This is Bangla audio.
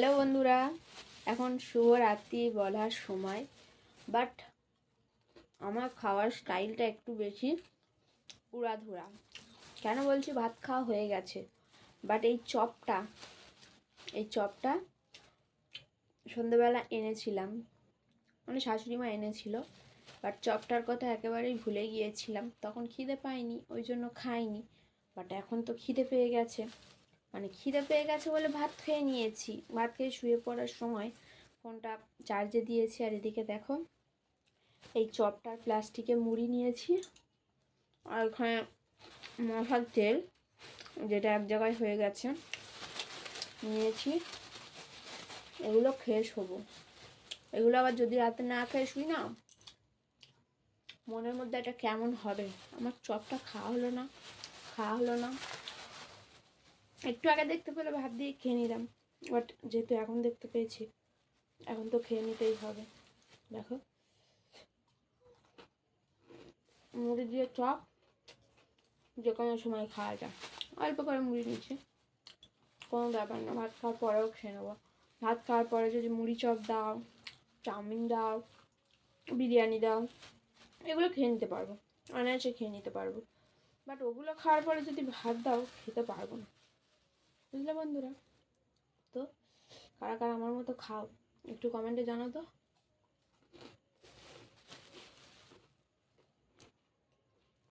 হ্যালো বন্ধুরা, এখন শুভরাত্রি বলার সময় বাট আমার খাওয়ার স্টাইলটা একটু বেশি উড়াধুরা। কেন বলছি ভাত খাওয়া হয়ে গেছে বাট এই চপটা এই চপটা সন্ধেবেলা এনেছিলাম। মানে শাশুড়ি মা এনেছিল বাট চপটার কথা একেবারেই ভুলে গিয়েছিলাম। তখন খিদে পাইনি, ওই জন্য খাইনি বাট এখন তো খিদে পেয়ে গেছে। মানে খিদে পেয়ে গেছে বলে ভাত খেয়ে নিয়েছি। ভাত খেয়ে শুয়ে পড়ার সময় ফোনটা চার্জে দিয়েছি আর এদিকে দেখো, এই চপটার প্লাস্টিকে মুড়ি নিয়েছি আর ওখানে মশার তেল যেটা এক জায়গায় হয়ে গেছে নিয়েছি। এগুলো খেয়ে শোবো। এগুলো আবার যদি রাতে না খেয়ে শুই না, মনের মধ্যে এটা কেমন হবে? আমার চপটা খাওয়া হলো না, খাওয়া হলো না। একটু আগে দেখতে পেলে ভাত দিয়ে খেয়ে নিলাম বাট যেহেতু এখন দেখতে পেয়েছি, এখন তো খেয়ে নিতেই হবে। দেখো। মুড়ি দিয়ে চপ, যে কোনো সময় খাওয়া যায়। অল্প করে মুড়ি নিচ্ছে। কোনো ব্যাপার না, ভাত খাওয়ার পরেও খেয়ে নেব। ভাত খাওয়ার পরে যদি মুড়ি চপ দাও, চাউমিন দাও, বিরিয়ানি দাও, এগুলো খেয়ে নিতে পারব। অনায়াসে খেয়ে নিতে পারব। বাট ওগুলো খাওয়ার পরে যদি ভাত দাও, খেতে পারব না। বুঝলে বন্ধুরা? তো কারা কারা আমার মতো খাও একটু কমেন্টে জানাও তো।